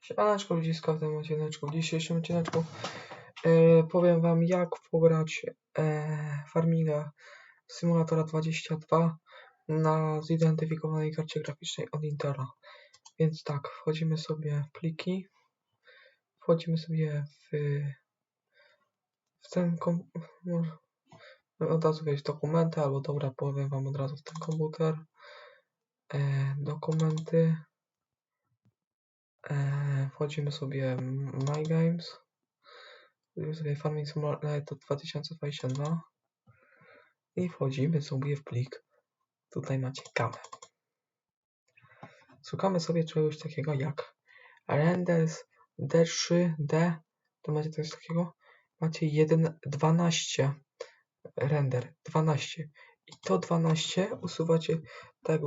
Siemaneczko ludziska w tym odcineczku. W dzisiejszym odcineczku e, powiem wam jak pobrać e, farminga Simulatora 22 na zidentyfikowanej karcie graficznej od Intela. Więc tak, wchodzimy sobie w pliki, wchodzimy sobie w, w ten kom może od razu wejść dokumenty, albo dobra, powiem wam od razu w ten komputer. E, dokumenty. E, wchodzimy sobie My Games. Wchodzimy sobie Farming Simulator 2022 i wchodzimy sobie w plik. Tutaj macie kamę. Szukamy sobie czegoś takiego jak renders D3D. To macie coś takiego. Macie 1, 12 render 12 i to 12 usuwacie tak,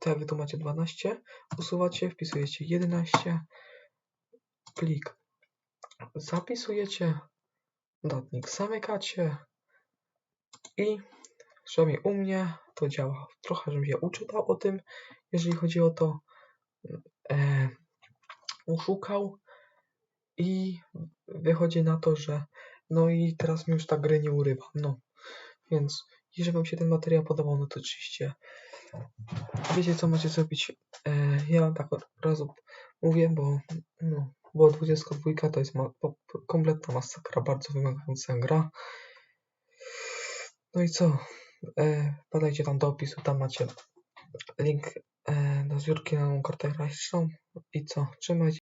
tak jak tu macie 12 usuwacie, wpisujecie 11 plik zapisujecie dotnik zamykacie i przynajmniej u mnie to działa trochę żebym się uczytał o tym jeżeli chodzi o to e, uszukał i wychodzi na to, że no i teraz mi już ta gry nie urywa. No, więc jeżeli wam się ten materiał podobał, no to oczywiście wiecie co macie zrobić. E, ja tak od razu mówię, bo no, bo 22 to jest ma kompletna masakra, bardzo wymagająca gra. No i co? E, podajcie tam do opisu, tam macie link e, do zbiórki na kartę graficzną. I co? Trzymajcie